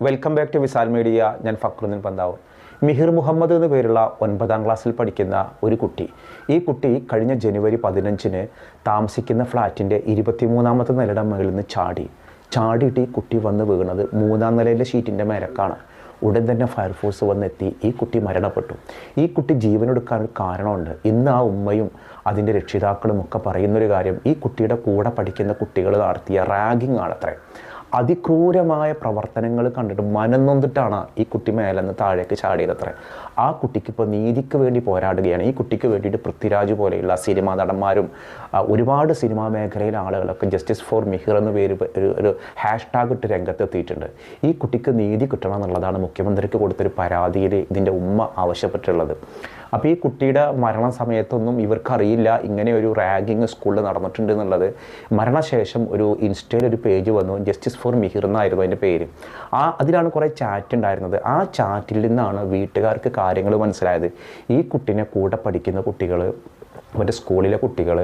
Welcome back to Visal media ഞാൻ ഫക്രുദ്ദീൻ പന്താവ്. മിഹിർ മുഹമ്മദ് എന്ന പേരുള്ള ഒൻപതാം ക്ലാസ്സിൽ പഠിക്കുന്ന ഒരു കുട്ടി. ഈ കുട്ടി കഴിഞ്ഞ ജനുവരി പതിനഞ്ചിന് താമസിക്കുന്ന ഫ്ലാറ്റിന്റെ ഇരുപത്തിമൂന്നാമത്തെ നിലയുടെ മുകളിൽ നിന്ന് ചാടി. ചാടിയിട്ട് ഈ കുട്ടി വന്ന് വീണത് മൂന്നാം നിലയിലെ ഷീറ്റിന്റെ മേലക്കാണ്. ഉടൻ തന്നെ ഫയർഫോഴ്സ് വന്നെത്തി. ഈ കുട്ടി മരണപ്പെട്ടു. ഈ കുട്ടി ജീവനെടുക്കാൻ കാരണമുണ്ട്. ഇന്ന് ആ ഉമ്മയും അതിന്റെ രക്ഷിതാക്കളും ഒക്കെ പറയുന്നൊരു കാര്യം ഈ കുട്ടിയുടെ കൂടെ പഠിക്കുന്ന കുട്ടികൾ നടത്തിയ റാഗിങ് ആണത്രേ അതിക്രൂരമായ പ്രവർത്തനങ്ങൾ കണ്ടിട്ട് മനംനൊന്നിട്ടാണ് ഈ കുട്ടി മേലെന്ന് താഴേക്ക് ചാടിയതത്രേ. ആ കുട്ടിക്ക് ഇപ്പോൾ നീതിക്ക് വേണ്ടി പോരാടുകയാണ്. ഈ കുട്ടിക്ക് വേണ്ടിയിട്ട് പൃഥ്വിരാജ് പോലെയുള്ള സിനിമാ നടന്മാരും ഒരുപാട് സിനിമാ മേഖലയിലെ ആളുകളൊക്കെ ജസ്റ്റിസ് ഫോർ മിഹിർ എന്ന പേര് ഒരു ഒരു ഹാഷ് ടാഗ് ഇട്ട് രംഗത്തെത്തിയിട്ടുണ്ട്. ഈ കുട്ടിക്ക് നീതി കിട്ടണം എന്നുള്ളതാണ് മുഖ്യമന്ത്രിക്ക് കൊടുത്തൊരു പരാതിയിൽ ഇതിന്റെ ഉമ്മ ആവശ്യപ്പെട്ടിട്ടുള്ളത്. അപ്പോൾ ഈ കുട്ടിയുടെ മരണ സമയത്തൊന്നും ഇവർക്കറിയില്ല ഇങ്ങനെ ഒരു റാഗിങ് സ്കൂളിൽ നടന്നിട്ടുണ്ട് എന്നുള്ളത്. മരണശേഷം ഒരു ഇൻസ്റ്റയിൽ ഒരു പേജ് വന്നു ജസ്റ്റിസ് ഫോർ മിഹിർ എന്നായിരുന്നു അതിന്റെ പേര്. ആ അതിലാണ് കുറേ ചാറ്റ് ഉണ്ടായിരുന്നത്. ആ ചാറ്റിൽ നിന്നാണ് വീട്ടുകാർക്ക് കാര്യങ്ങൾ മനസ്സിലായത്. ഈ കുട്ടീനെ കൂടെ പഠിക്കുന്ന കുട്ടികൾ മറ്റേ സ്കൂളിലെ കുട്ടികൾ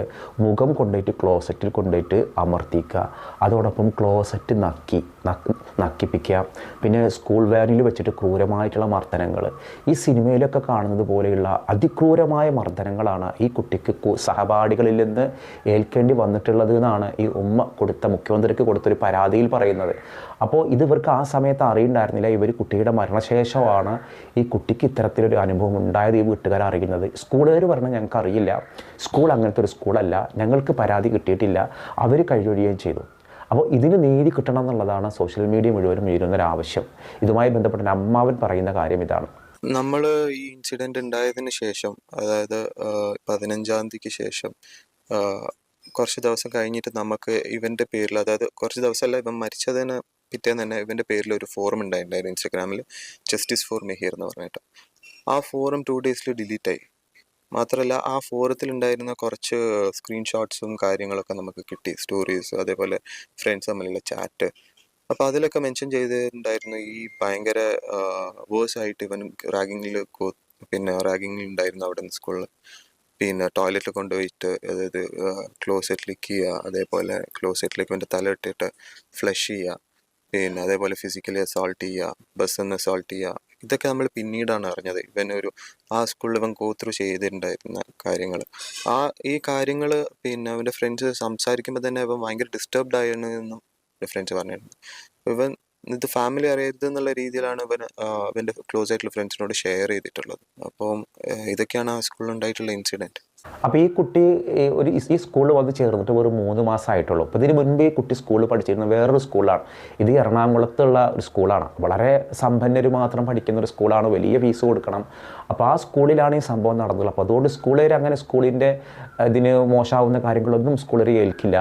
മുഖം കൊണ്ടുപോയിട്ട് ക്ലോസറ്റിൽ കൊണ്ടുപോയിട്ട് അമർത്തിക്കുക. അതോടൊപ്പം ക്ലോസറ്റ് നക്കി നക്ക് നക്കിപ്പിക്കുക. പിന്നെ സ്കൂൾ വാനിൽ വെച്ചിട്ട് ക്രൂരമായിട്ടുള്ള മർദ്ദനങ്ങൾ ഈ സിനിമയിലൊക്കെ കാണുന്നത് പോലെയുള്ള അതിക്രൂരമായ മർദ്ദനങ്ങളാണ് ഈ കുട്ടിക്ക് സഹപാഠികളിൽ നിന്ന് ഏൽക്കേണ്ടി വന്നിട്ടുള്ളത് എന്നാണ് ഈ ഉമ്മ കൊടുത്ത മുഖ്യമന്ത്രിക്ക് കൊടുത്തൊരു പരാതിയിൽ പറയുന്നത്. അപ്പോൾ ഇത് ഇവർക്ക് ആ സമയത്ത് അറിയുണ്ടായിരുന്നില്ല. ഇവർ കുട്ടിയുടെ മരണശേഷമാണ് ഈ കുട്ടിക്ക് ഇത്തരത്തിലൊരു അനുഭവം ഉണ്ടായത് ഈ വീട്ടുകാർ അറിയുന്നത്. സ്കൂളുകാർ പറഞ്ഞാൽ ഞങ്ങൾക്ക് അറിയില്ല സ്കൂൾ അങ്ങനത്തെ ഒരു സ്കൂളല്ല ഞങ്ങൾക്ക് പരാതി കിട്ടിയിട്ടില്ല. അവർ കഴിയുകയും ചെയ്തു. അപ്പോൾ ഇതിന് നീതി കിട്ടണം എന്നുള്ളതാണ് സോഷ്യൽ മീഡിയ മുഴുവനും ഉയരുന്നൊരു ആവശ്യം. ഇതുമായി ബന്ധപ്പെട്ട അമ്മാവൻ പറയുന്ന കാര്യം ഇതാണ്. നമ്മൾ ഈ ഇൻസിഡന്റ് ഉണ്ടായതിന് ശേഷം അതായത് പതിനഞ്ചാം തീയതിക്ക് ശേഷം കുറച്ച് ദിവസം കഴിഞ്ഞിട്ട് നമുക്ക് ഇവന്റെ പേരിൽ അതായത് കുറച്ച് ദിവസമല്ല ഇവൻ മരിച്ചതിന് പിറ്റേന്ന് തന്നെ ഇവന്റെ പേരിൽ ഒരു ഫോറം ഉണ്ടായിട്ടുണ്ടായിരുന്നു ഇൻസ്റ്റാഗ്രാമിൽ ജസ്റ്റിസ് ഫോർ മെഹീർ എന്ന് പറഞ്ഞിട്ട്. ആ ഫോറം ടു ഡേയ്സിൽ ഡിലീറ്റ് ആയി. മാത്രമല്ല ആ ഫോറത്തിൽ ഉണ്ടായിരുന്ന കുറച്ച് സ്ക്രീൻഷോട്ട്സും കാര്യങ്ങളൊക്കെ നമുക്ക് കിട്ടി. സ്റ്റോറീസ് അതേപോലെ ഫ്രണ്ട്സ് തമ്മിലുള്ള ചാറ്റ്. അപ്പോൾ അതിലൊക്കെ മെൻഷൻ ചെയ്തിട്ടുണ്ടായിരുന്നു ഈ ഭയങ്കര വേഴ്സ് ആയിട്ട് ഇവൻ റാഗിങ്ങിൽ പിന്നെ റാഗിങ്ങിൽ ഉണ്ടായിരുന്നു അവിടെ നിന്ന് സ്കൂളിൽ പിന്നെ ടോയ്ലറ്റിൽ കൊണ്ടുപോയിട്ട് അതായത് ക്ലോസെറ്റിലേക്ക് ചെയ്യുക അതേപോലെ ക്ലോസെറ്റിലേക്ക് ഇവന്റെ തല ഇട്ടിട്ട് ഫ്ലഷ് ചെയ്യുക. പിന്നെ അതേപോലെ ഫിസിക്കലി അസോൾട്ട് ചെയ്യുക ബസ്സിൽ അസോൾട്ട് ചെയ്യുക ഇതൊക്കെ നമ്മൾ പിന്നീടാണ് അറിഞ്ഞത്. ഇവൻ ഒരു ആ സ്കൂളിൽ ഇവൻ ഗോത്രൂ ചെയ്തിട്ടുണ്ടായിരുന്ന കാര്യങ്ങൾ. ആ ഈ കാര്യങ്ങൾ പിന്നെ അവന്റെ ഫ്രണ്ട്സ് സംസാരിക്കുമ്പോൾ തന്നെ അവൻ ഭയങ്കര ഡിസ്റ്റർബ്ഡ് ആയിരുന്നു എന്നും ഫ്രണ്ട്സ് പറഞ്ഞിരുന്നു ഇവൻ ഇത് ഫാമിലി അറിയരുത് എന്നുള്ള രീതിയിലാണ് ഇവൻ ഇവന്റെ ക്ലോസ് ആയിട്ടുള്ള ഫ്രണ്ട്സിനോട് ഷെയർ ചെയ്തിട്ടുള്ളത്. അപ്പം ഇതൊക്കെയാണ് ആ സ്കൂളിൽ ഉണ്ടായിട്ടുള്ള ഇൻസിഡന്റ് അപ്പോൾ ഈ കുട്ടി ഒരു ഈ- സ്കൂളിൽ വന്ന് ചേർന്നിട്ട് ഒരു മൂന്ന് മാസമായിട്ടുള്ളൂ അപ്പോൾ ഇതിന് മുൻപ് ഈ കുട്ടി സ്കൂളിൽ പഠിച്ചിരുന്ന വേറൊരു സ്കൂളാണ് ഇത് എറണാകുളത്തുള്ള ഒരു സ്കൂളാണ് വളരെ സമ്പന്നർ മാത്രം പഠിക്കുന്ന ഒരു സ്കൂളാണ് വലിയ ഫീസ് കൊടുക്കണം. അപ്പോൾ ആ സ്കൂളിലാണ് ഈ സംഭവം നടന്നത്. അപ്പോൾ അതുകൊണ്ട് സ്കൂളുകാർ അങ്ങനെ സ്കൂളിന്റെ ഇതിന് മോശമാവുന്ന കാര്യങ്ങളൊന്നും സ്കൂളുകാർ ഏൽക്കില്ല.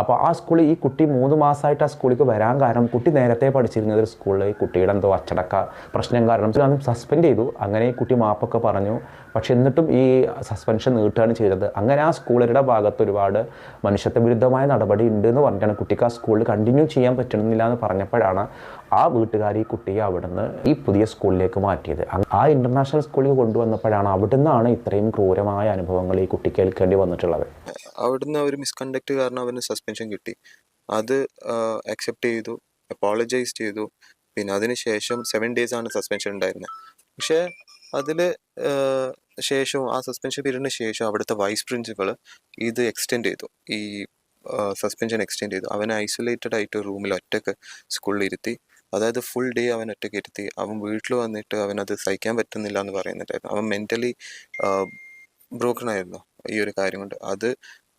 അപ്പോൾ ആ സ്കൂളിൽ ഈ കുട്ടി മൂന്ന് മാസമായിട്ട് ആ സ്കൂളിൽ വരാൻ കാരണം കുട്ടി നേരത്തെ പഠിച്ചിരുന്നത് ഒരു സ്കൂളിൽ കുട്ടിയുടെ എന്തോ അച്ചടക്ക പ്രശ്നം കാരണം. അന്ന് സസ്പെൻഡ് ചെയ്തു. അങ്ങനെ ഈ കുട്ടി മാപ്പൊക്കെ പറഞ്ഞു. പക്ഷെ എന്നിട്ടും ഈ സസ്പെൻഷൻ നീട്ടുകയാണ് ചെയ്തത്. അങ്ങനെ ആ സ്കൂളുകളുടെ ഭാഗത്ത് ഒരുപാട് മനുഷ്യത്വ വിരുദ്ധമായ നടപടി ഉണ്ട് എന്ന് പറഞ്ഞിട്ടാണ് കുട്ടിക്ക് ആ സ്കൂളിൽ കണ്ടിന്യൂ ചെയ്യാൻ പറ്റണമെന്നില്ല എന്ന് പറഞ്ഞപ്പോഴാണ് ആ വീട്ടുകാർ ഈ കുട്ടിയെ അവിടുന്ന് ഈ പുതിയ സ്കൂളിലേക്ക് മാറ്റിയത്. ആ ഇന്റർനാഷണൽ സ്കൂളിൽ കൊണ്ടുവന്നപ്പോഴാണ് അവിടുന്നാണ് ഇത്രയും ക്രൂരമായ അനുഭവങ്ങൾ ഈ കുട്ടിക്ക് ഏൽക്കേണ്ടി വന്നിട്ടുള്ളത്. അവിടുന്ന് ഒരു മിസ്കണ്ടക്ട് കാരണം അവന് സസ്പെൻഷൻ കിട്ടി. അത് അക്സെപ്റ്റ് ചെയ്തു അപ്പോളജൈസ് ചെയ്തു. പിന്നെ അതിനുശേഷം സെവൻ ഡേയ്സ് ആണ് സസ്പെൻഷൻ ഉണ്ടായിരുന്നത് പക്ഷേ അതിൽ ശേഷം ആ സസ്പെൻഷൻ പീരീഡിന് ശേഷം അവിടുത്തെ വൈസ് പ്രിൻസിപ്പൾ ഇത് എക്സ്റ്റെൻഡ് ചെയ്തു. ഈ സസ്പെൻഷൻ എക്സ്റ്റെൻഡ് ചെയ്തു. അവനെ ഐസൊലേറ്റഡ് ആയിട്ട് റൂമിൽ ഒറ്റയ്ക്ക് സ്കൂളിൽ ഇരുത്തി. അതായത് ഫുൾ ഡേ അവൻ ഒറ്റയ്ക്ക് ഇരുത്തി അവൻ വീട്ടിൽ വന്നിട്ട് അവനത് സഹിക്കാൻ പറ്റുന്നില്ല എന്ന് പറയുന്നുണ്ടായിരുന്നു. അവൻ മെന്റലി ബ്രോക്കൺ ആയിരുന്നു ഈ ഒരു കാര്യം കൊണ്ട്. അത്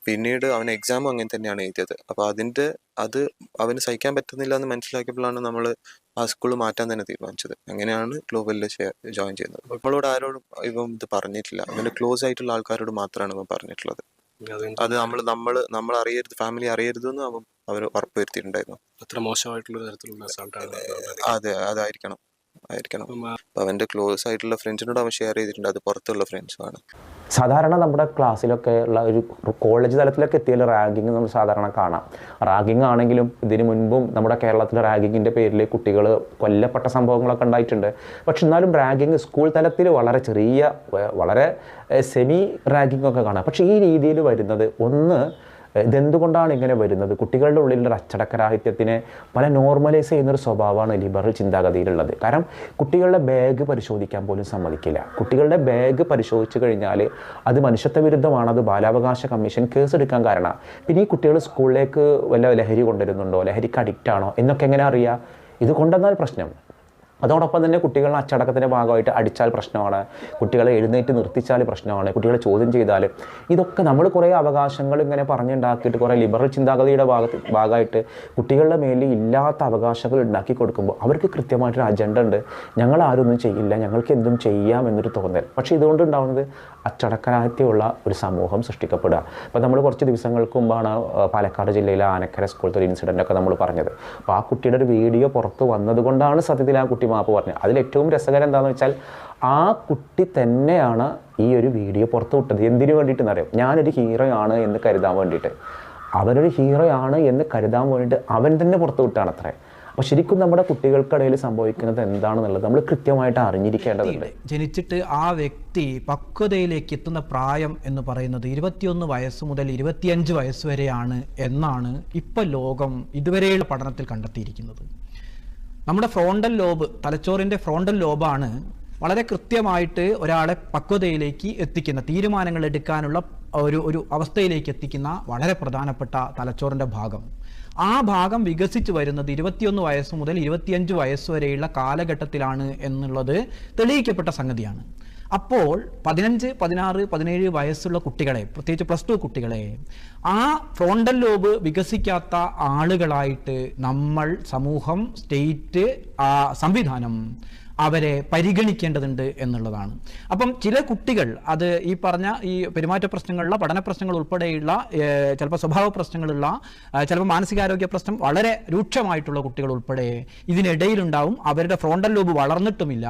പിന്നീട് അവൻ എക്സാമും അങ്ങനെ തന്നെയാണ് എഴുതിയത്. അപ്പോൾ അതിന്റെ അത് അവന് സഹിക്കാൻ പറ്റുന്നില്ല എന്ന് മനസ്സിലാക്കിയപ്പോഴാണ് നമ്മൾ ആ സ്കൂൾ മാറ്റാൻ തന്നെ തീരുമാനിച്ചത്. അങ്ങനെയാണ് ഗ്ലോബലിൽ ജോയിൻ ചെയ്യുന്നത്. നമ്മളോട് ആരോടും ഇവൻ ഇത് പറഞ്ഞിട്ടില്ല. അവന്റെ ക്ലോസ് ആയിട്ടുള്ള ആൾക്കാരോട് മാത്രമാണ് ഇവൻ പറഞ്ഞിട്ടുള്ളത്. അത് നമ്മൾ നമ്മൾ നമ്മൾ അറിയരുത് ഫാമിലി അറിയരുതെന്ന് അവൻ അവർ ഉറപ്പുവരുത്തിയിട്ടുണ്ടായിരുന്നു. അത്ര മോശമായിട്ടുള്ള തരത്തിലുള്ള അതെ അതായിരിക്കണം ആയിരിക്കണം. അപ്പൊ അവന്റെ ക്ലോസ് ആയിട്ടുള്ള ഫ്രണ്ട്സിനോട് അവൻ ഷെയർ ചെയ്തിട്ടുണ്ട് അത് പുറത്തുള്ള ഫ്രണ്ട്സുമാണ് സാധാരണ നമ്മുടെ ക്ലാസ്സിലൊക്കെ ഉള്ള ഒരു കോളേജ് തലത്തിലൊക്കെ എത്തിയാൽ റാഗിങ് നമ്മൾ സാധാരണ കാണാം. റാഗിങ് ആണെങ്കിലും ഇതിനു മുൻപും നമ്മുടെ കേരളത്തിലെ റാഗിങ്ങിന്റെ പേരിൽ കുട്ടികൾ കൊല്ലപ്പെട്ട സംഭവങ്ങളൊക്കെ ഉണ്ടായിട്ടുണ്ട്. പക്ഷെ എന്നാലും റാഗിങ് സ്കൂൾ തലത്തിൽ വളരെ ചെറിയ വളരെ സെമി റാഗിങ് ഒക്കെ കാണാം. പക്ഷേ ഈ രീതിയിൽ വരുന്നത് ഒന്ന് ഇതെന്തുകൊണ്ടാണ് ഇങ്ങനെ വരുന്നത്? കുട്ടികളുടെ ഉള്ളിലുള്ള അച്ചടക്കരാഹിത്യത്തിനെ പല നോർമലൈസ് ചെയ്യുന്ന ഒരു സ്വഭാവമാണ് ലിബറൽ ചിന്താഗതിയിലുള്ളത്. കാരണം കുട്ടികളുടെ ബാഗ് പരിശോധിക്കാൻ പോലും സമ്മതിക്കില്ല. കുട്ടികളുടെ ബാഗ് പരിശോധിച്ചു കഴിഞ്ഞാൽ അത് മനുഷ്യത്വ വിരുദ്ധമാണ് അത് ബാലാവകാശ കമ്മീഷൻ കേസ് എടുക്കാൻ കാരണം. പിന്നെ ഈ കുട്ടികൾ സ്കൂളിലേക്ക് വല്ല ലഹരി കൊണ്ടുവരുന്നുണ്ടോ? ലഹരിക്ക് അഡിക്റ്റ് ആണോ? എന്നൊക്കെ എങ്ങനെ അറിയാം? ഇത് കൊണ്ടുവന്നാൽ പ്രശ്നം. അതോടൊപ്പം തന്നെ കുട്ടികളുടെ അച്ചടക്കത്തിന്റെ ഭാഗമായിട്ട് അടിച്ചാൽ പ്രശ്നമാണ്. കുട്ടികളെ എഴുന്നേറ്റ് നിർത്തിച്ചാൽ പ്രശ്നമാണ്. കുട്ടികളെ ചോദ്യം ചെയ്താൽ. ഇതൊക്കെ നമ്മൾ കുറേ അവകാശങ്ങൾ ഇങ്ങനെ പറഞ്ഞുണ്ടാക്കിയിട്ട് കുറേ ലിബറൽ ചിന്താഗതിയുടെ ഭാഗത്ത് ഭാഗമായിട്ട് കുട്ടികളുടെ മേലിൽ ഇല്ലാത്ത അവകാശങ്ങൾ ഉണ്ടാക്കി കൊടുക്കുമ്പോൾ അവർക്ക് കൃത്യമായിട്ടൊരു അജണ്ട ഉണ്ട്. ഞങ്ങൾ ആരൊന്നും ചെയ്യില്ല ഞങ്ങൾക്ക് എന്തും ചെയ്യാം എന്നൊരു തോന്നൽ. പക്ഷേ ഇതുകൊണ്ട് ഉണ്ടാകുന്നത് അച്ചടക്കരാഹിത്യമുള്ള ഒരു സമൂഹം സൃഷ്ടിക്കപ്പെടുക. അപ്പോൾ നമ്മൾ കുറച്ച് ദിവസങ്ങൾക്ക് മുമ്പാണ് പാലക്കാട് ജില്ലയിലെ ആനക്കര സ്കൂളത്തെ ഒരു ഇൻസിഡന്റ് ഒക്കെ നമ്മൾ പറഞ്ഞത്. അപ്പോൾ ആ കുട്ടിയുടെ ഒരു വീഡിയോ പുറത്ത് വന്നതുകൊണ്ടാണ് സത്യത്തിൽ ആ കുട്ടി മാപ്പ് പറഞ്ഞു. അതിലേറ്റവും രസകരം എന്താണെന്ന് വെച്ചാൽ ആ കുട്ടി തന്നെയാണ് ഈ ഒരു വീഡിയോ പുറത്തു വിട്ടത്. എന്തിനു വേണ്ടിയിട്ടെന്ന് അറിയാം? ഞാനൊരു ഹീറോ ആണ് എന്ന് കരുതാൻ വേണ്ടിയിട്ട്. അവനൊരു ഹീറോ ആണ് എന്ന് കരുതാൻ വേണ്ടിയിട്ട് അവൻ തന്നെ പുറത്തു വിട്ടാണ് അത്രേ. അപ്പോൾ ശരിക്കും നമ്മുടെ കുട്ടികൾക്കിടയിൽ സംഭവിക്കുന്നത് എന്താണെന്നുള്ളത് നമ്മൾ കൃത്യമായിട്ട് അറിഞ്ഞിരിക്കേണ്ടതുണ്ട്. ജനിച്ചിട്ട് ആ വ്യക്തി പക്വതയിലേക്ക് എത്തുന്ന പ്രായം എന്ന് പറയുന്നത് ഇരുപത്തിയൊന്ന് വയസ്സ് മുതൽ ഇരുപത്തിയഞ്ച് വയസ്സ് വരെയാണ് എന്നാണ് ഇപ്പം ലോകം ഇതുവരെയുള്ള പഠനത്തിൽ കണ്ടെത്തിയിരിക്കുന്നത്. നമ്മുടെ ഫ്രോണ്ടൽ ലോബ് തലച്ചോറിന്റെ ഫ്രോണ്ടൽ ലോബാണ് വളരെ കൃത്യമായിട്ട് ഒരാളെ പക്വതയിലേക്ക് എത്തിക്കുന്ന തീരുമാനങ്ങൾ എടുക്കാനുള്ള ഒരു ഒരു അവസ്ഥയിലേക്ക് എത്തിക്കുന്ന വളരെ പ്രധാനപ്പെട്ട തലച്ചോറിന്റെ ഭാഗം. ആ ഭാഗം വികസിച്ച് വരുന്നത് ഇരുപത്തിയൊന്ന് വയസ്സ് മുതൽ ഇരുപത്തിയഞ്ച് വയസ്സ് വരെയുള്ള കാലഘട്ടത്തിലാണ് എന്നുള്ളത് തെളിയിക്കപ്പെട്ട സംഗതിയാണ്. അപ്പോൾ പതിനഞ്ച് പതിനാറ് പതിനേഴ് വയസ്സുള്ള കുട്ടികളെ പ്രത്യേകിച്ച് പ്ലസ് ടു കുട്ടികളെ ആ ഫ്രോണ്ടൽ ലോബ് വികസിക്കാത്ത ആളുകളായിട്ട് നമ്മൾ സമൂഹം സ്റ്റേറ്റ് സംവിധാനം അവരെ പരിഗണിക്കേണ്ടതുണ്ട് എന്നുള്ളതാണ്. അപ്പം ചില കുട്ടികൾ അത് ഈ പറഞ്ഞ ഈ പെരുമാറ്റ പ്രശ്നങ്ങളുള്ള പഠന പ്രശ്നങ്ങൾ ഉൾപ്പെടെയുള്ള ചിലപ്പോൾ സ്വഭാവ പ്രശ്നങ്ങളുള്ള ചിലപ്പോൾ മാനസികാരോഗ്യ പ്രശ്നം വളരെ രൂക്ഷമായിട്ടുള്ള കുട്ടികൾ ഉൾപ്പെടെ ഇതിനിടയിലുണ്ടാവും. അവരുടെ ഫ്രോണ്ടൽ ലോബ് വളർന്നിട്ടുമില്ല.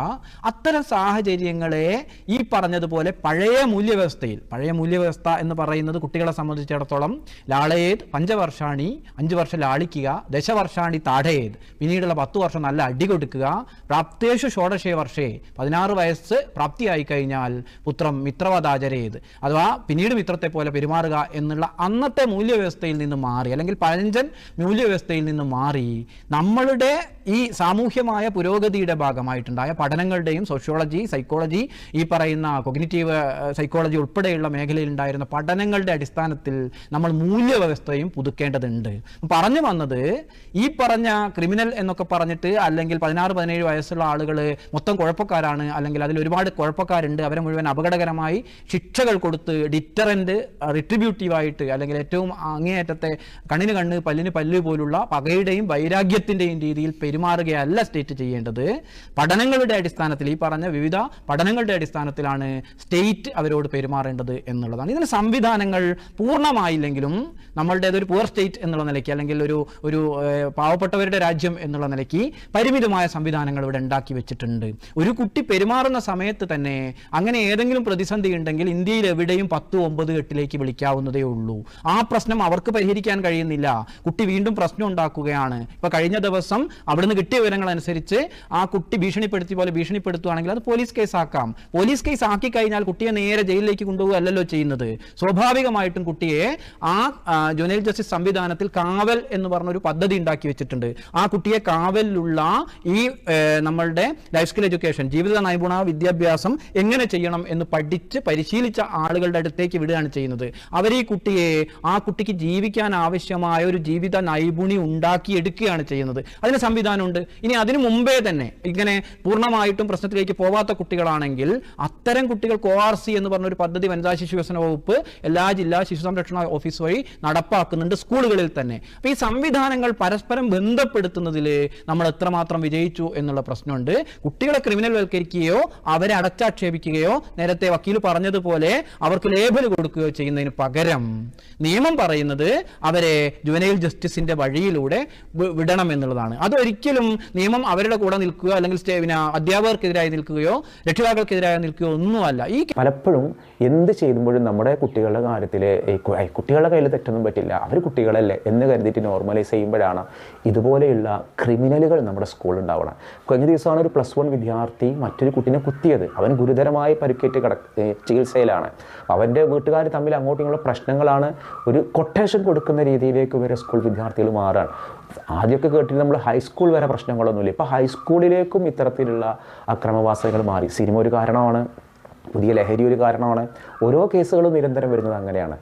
അത്തരം സാഹചര്യങ്ങളെ ഈ പറഞ്ഞതുപോലെ പഴയ മൂല്യവ്യവസ്ഥയിൽ പഴയ മൂല്യവ്യവസ്ഥ എന്ന് പറയുന്നത് കുട്ടികളെ സംബന്ധിച്ചിടത്തോളം ലാളയേത് പഞ്ചവർഷാണി അഞ്ച് വർഷം ലാളിക്കുക ദശവർഷാണി താടയേത് പിന്നീടുള്ള പത്ത് വർഷം നല്ല അടി കൊടുക്കുക പ്രാപ്തേഷു ഷോഡശേ വർഷേ. പതിനാറ് വയസ്സ് പ്രാപ്തിയായി കഴിഞ്ഞാൽ പുത്രം മിത്രവതാചരേത്. അഥവാ പിന്നീട് മിത്രത്തെ പോലെ പെരുമാറുക എന്നുള്ള അന്നത്തെ മൂല്യവ്യവസ്ഥയിൽ നിന്ന് മാറി അല്ലെങ്കിൽ പഴഞ്ചൻ മൂല്യവ്യവസ്ഥയിൽ നിന്ന് മാറി നമ്മളുടെ ഈ സാമൂഹ്യമായ പുരോഗതിയുടെ ഭാഗമായിട്ടുണ്ടായ പഠനങ്ങളുടെയും സോഷ്യോളജി സൈക്കോളജി ഈ പറയുന്ന കൊഗ്നിറ്റീവ് സൈക്കോളജി ഉൾപ്പെടെയുള്ള മേഖലയിൽ ഉണ്ടായിരുന്ന പഠനങ്ങളുടെ അടിസ്ഥാനത്തിൽ നമ്മൾ മൂല്യവ്യവസ്ഥയും പുതുക്കേണ്ടതുണ്ട്. പറഞ്ഞു വന്നത് ഈ പറഞ്ഞ ക്രിമിനൽ എന്നൊക്കെ പറഞ്ഞിട്ട് അല്ലെങ്കിൽ പതിനാറ് പതിനേഴ് വയസ്സുള്ള ആളുകൾ മൊത്തം കുഴപ്പക്കാരാണ്. അല്ലെങ്കിൽ അതിൽ ഒരുപാട് കുഴപ്പക്കാരുണ്ട്. അവരെ മുഴുവൻ അപകടകരമായി ശിക്ഷകൾ കൊടുത്ത് ഡിറ്ററന്റ് റിട്രിബ്യൂട്ടീവായിട്ട് അല്ലെങ്കിൽ ഏറ്റവും അങ്ങേയറ്റത്തെ കണ്ണിന് കണ്ണ് പല്ലിന് പല്ല് പോലുള്ള പകയുടെയും വൈരാഗ്യത്തിന്റെയും രീതിയിൽ പെരുമാറുകയല്ല സ്റ്റേറ്റ് ചെയ്യേണ്ടത്. പഠനങ്ങളുടെ അടിസ്ഥാനത്തിൽ ഈ പറഞ്ഞ വിവിധ പഠനങ്ങളുടെ അടിസ്ഥാനത്തിലാണ് സ്റ്റേറ്റ് അവരോട് പെരുമാറേണ്ടത് എന്നുള്ളതാണ്. ഇതിന് സംവിധാനങ്ങൾ പൂർണമായില്ലെങ്കിലും നമ്മളുടെ ഒരു പുവർ സ്റ്റേറ്റ് എന്നുള്ള നിലയ്ക്ക് അല്ലെങ്കിൽ ഒരു ഒരു പാവപ്പെട്ടവരുടെ രാജ്യം എന്നുള്ള നിലയ്ക്ക് പരിമിതമായ സംവിധാനങ്ങൾ ഇവിടെ ഉണ്ടാക്കി വെച്ചിട്ടുണ്ട്. ഒരു കുട്ടി പെരുമാറുന്ന സമയത്ത് തന്നെ അങ്ങനെ ഏതെങ്കിലും പ്രതിസന്ധി ഉണ്ടെങ്കിൽ ഇന്ത്യയിൽ എവിടെയും പത്ത് ഒമ്പത് എട്ടിലേക്ക് വിളിക്കാവുന്നതേ ഉള്ളൂ. ആ പ്രശ്നം അവർക്ക് പരിഹരിക്കാൻ കഴിയുന്നില്ല. കുട്ടി വീണ്ടും പ്രശ്നം ഉണ്ടാക്കുകയാണ്. ഇപ്പൊ കഴിഞ്ഞ ദിവസം അവിടുന്ന് കിട്ടിയ വിവരങ്ങൾ അനുസരിച്ച് ആ കുട്ടി ഭീഷണിപ്പെടുത്തി പോലെ ഭീഷണിപ്പെടുത്തുകയാണെങ്കിൽ അത് പോലീസ് കേസ് ആക്കാം പോലീസ് കേസ് ആക്കി കഴിഞ്ഞാൽ കുട്ടിയെ നേരെ ജയിലിലേക്ക് കൊണ്ടുപോകുകയല്ലോ ചെയ്യുന്നത്. സ്വാഭാവികമായിട്ടും കുട്ടിയെ ആ ജുനൈൽ ജസ്റ്റിസ് സംവിധാനത്തിൽ കാവൽ എന്ന് പറഞ്ഞ ഒരു പദ്ധതി ഉണ്ടാക്കി വെച്ചിട്ടുണ്ട്. ആ കുട്ടിയെ കാവലിലുള്ള ഈ നമ്മളുടെ ലൈഫ് സ്കിൽ എഡ്യൂക്കേഷൻ ജീവിത നൈപുണ വിദ്യാഭ്യാസം എങ്ങനെ ചെയ്യണം എന്ന് പഠിച്ച് പരിശീലിച്ച ആളുകളുടെ അടുത്തേക്ക് വിടുകയാണ് ചെയ്യുന്നത്. അവർ ഈ കുട്ടിയെ ആ കുട്ടിക്ക് ജീവിക്കാൻ ആവശ്യമായ ഒരു ജീവിത നൈപുണി ഉണ്ടാക്കിയെടുക്കുകയാണ് ചെയ്യുന്നത്. അതിന് സംവിധാനമുണ്ട്. ഇനി അതിനു മുമ്പേ തന്നെ ഇങ്ങനെ പൂർണമായിട്ടും പ്രശ്നത്തിലേക്ക് പോവാത്ത കുട്ടികളാണെങ്കിൽ അത്തരം കുട്ടികൾക്ക് ഒ ആർ സി എന്ന് പറഞ്ഞ ഒരു പദ്ധതി വനിതാ ശിശു വികസന വകുപ്പ് എല്ലാ ജില്ലാ ശിശു സംരക്ഷണ ഓഫീസ് വഴി നടപ്പാക്കുന്നുണ്ട് സ്കൂളുകളിൽ തന്നെ. അപ്പോൾ ഈ സംവിധാനങ്ങൾ പരസ്പരം ബന്ധപ്പെടുത്തുന്നതിൽ നമ്മൾ എത്രമാത്രം വിജയിച്ചു എന്നുള്ള പ്രശ്നമുണ്ട്. കുട്ടികളെ ക്രിമിനൽ വൽക്കരിക്കുകയോ അവരെ അടച്ചാക്ഷേപിക്കുകയോ നേരത്തെ വക്കീൽ പറഞ്ഞതുപോലെ അവർക്ക് ലേബൽ കൊടുക്കുകയോ ചെയ്യുന്നതിന് പകരം നിയമം പറയുന്നത് അവരെ ജുവനൈൽ ജസ്റ്റിസിന്റെ വഴിയിലൂടെ വിടണം എന്നുള്ളതാണ്. അതൊരിക്കലും നിയമം അവരുടെ കൂടെ നിൽക്കുക അല്ലെങ്കിൽ അധ്യാപകർക്കെതിരായി നിൽക്കുകയോ രക്ഷിതാക്കൾക്കെതിരായി നിൽക്കുകയോ ഒന്നുമല്ല. ഈ പലപ്പോഴും എന്ത് ചെയ്യുമ്പോഴും നമ്മുടെ കുട്ടികളുടെ കാര്യത്തിൽ കുട്ടികളുടെ കയ്യിൽ തെറ്റൊന്നും പറ്റില്ല. അവർ കുട്ടികളല്ലേ എന്ന് കരുതിയിട്ട് നോർമലൈസ് ചെയ്യുമ്പോഴാണ് ഇതുപോലെയുള്ള ക്രിമിനലുകൾ നമ്മുടെ സ്കൂളിൽ ഉണ്ടാവണം. കഴിഞ്ഞ ദിവസമാണ് ഒരു പ്ലസ് പ്ലസ് വൺ വിദ്യാർത്ഥി മറ്റൊരു കുട്ടിനെ കുത്തിയത്. അവൻ ഗുരുതരമായി പരിക്കേറ്റ് കിട ചികിത്സയിലാണ്. അവന്റെ വീട്ടുകാർ തമ്മിൽ അങ്ങോട്ടും ഇങ്ങോട്ടും പ്രശ്നങ്ങളാണ്. ഒരു കൊട്ടേഷൻ കൊടുക്കുന്ന രീതിയിലേക്ക് വരെ സ്കൂൾ വിദ്യാർത്ഥികൾ മാറാണ്. ആദ്യമൊക്കെ കേട്ടിട്ട് നമ്മൾ ഹൈസ്കൂൾ വരെ പ്രശ്നങ്ങളൊന്നുമില്ല. ഇപ്പോൾ ഹൈസ്കൂളിലേക്കും ഇത്തരത്തിലുള്ള അക്രമവാസനകൾ മാറി. സിനിമ ഒരു കാരണമാണ്. പുതിയ ലഹരി ഒരു കാരണമാണ്. ഓരോ കേസുകളും നിരന്തരം വരുന്നത് അങ്ങനെയാണ്.